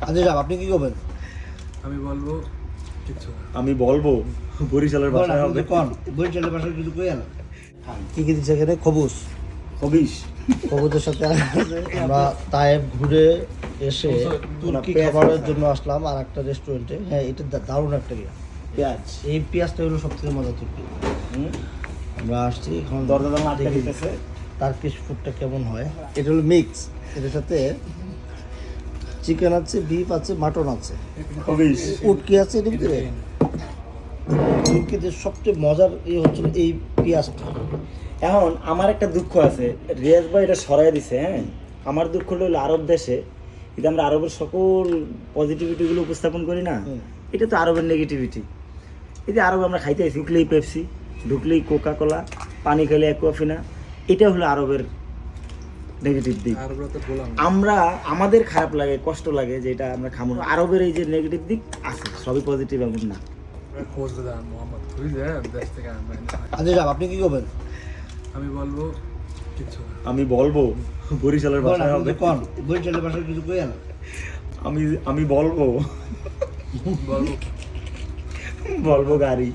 আচ্ছা সাহেব আপনি কি করবেন? আমি বলব আমি বলব বরিশালের ভাষায় হবে। কন বরিশালের ভাষায় কিছু কই আলো কি কি দিচ্ছে এখানে? খবুস। হবিস খবুসের সাথে আমরা তায়েব ঘুরে এসে তুর্কি খাবারের জন্য আসলাম আর একটা রেস্টুরেন্টে হ্যাঁ এটা দারুণ একটা ইয়া। পেঁয়াজ। এই পেঁয়াজটা হলো সব থেকে মজা তুর্কি আমরা আসছি এখন দেখি দিতেছে। টার্কিশ ফুডটা কেমন হয়। এটা হলো মিক্স এটার সাথে চিকেন আছে বিফ আছে মাটন আছে। উটকি আছে এটার ভিতরে তুর্কিতে সবচেয়ে মজার ইয়ে হচ্ছে এই পেঁয়াজটা। এখন আমার একটা দুঃখ আছে রিয়াজ ভাই এটা সরাই দিছে হ্যাঁ? আমার দুঃখ হলো আরব দেশে কিন্তু আমরা আরবের সকল পজিটিভিটিগুলো উপস্থাপন করি না এটা তো আরবের নেগেটিভিটি এই যে আরবে আমরা খাইতে আসি ঢুকলেই পেপসি ঢুকলেই কোকা কোলা পানি খেলে অ্যাকুয়াফিনা এটা হলো আরবের নেগেটিভ দিক। আমরা আমাদের খারাপ লাগে কষ্ট লাগে যে এটা আমরা না। আরবের এই যে নেগেটিভ দিক আছে সবই পজিটিভ এমন না। আচ্ছা আপনি কি করবেন? আমি বলব আমি বলব বরিশালের ভাষায় হবে। কন? বরিশালের ভাষায় কিছু কই আমি আমি বলব। বলব। বলব গাড়ি।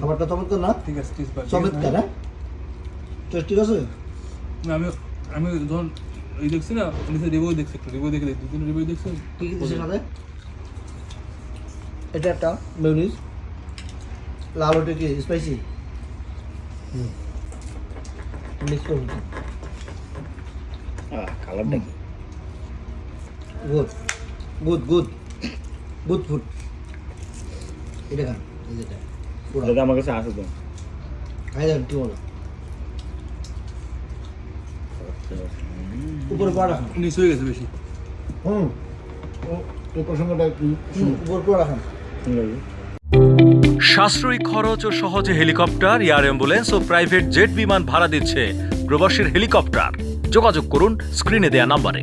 খাবারটা চমৎকার না? ঠিক আছে ঠিক আছে। চমৎকার হ্যাঁ টেস্ট ঠিক আছে? আমি আমি যখন এই দেখছি না নিচে রিভিউ দেখছি একটু রিভিউ দেখে দু তিন রিভিউ দেখছি কি কি দিচ্ছে সাথে এটা একটা মেয়নিজ লাল ওটা কি স্পাইসি হুম। মিক্স করে কালারটা কি good good good good food এটা খান এই যেটা আমার কাছে আসে তো। খাই যান কি বলো? উপরে পড়া রাখুন। নিচে হয়ে গেছে বেশি। হুম। এই প্রসঙ্গটা একটু উপর পড়া রাখুন। সাশ্রয়ী খরচ ও সহজে হেলিকপ্টার এয়ার অ্যাম্বুলেন্স ও প্রাইভেট জেট বিমান ভাড়া দিচ্ছে প্রবাসীর হেলিকপ্টার। যোগাযোগ করুন স্ক্রিনে দেয়া নাম্বারে।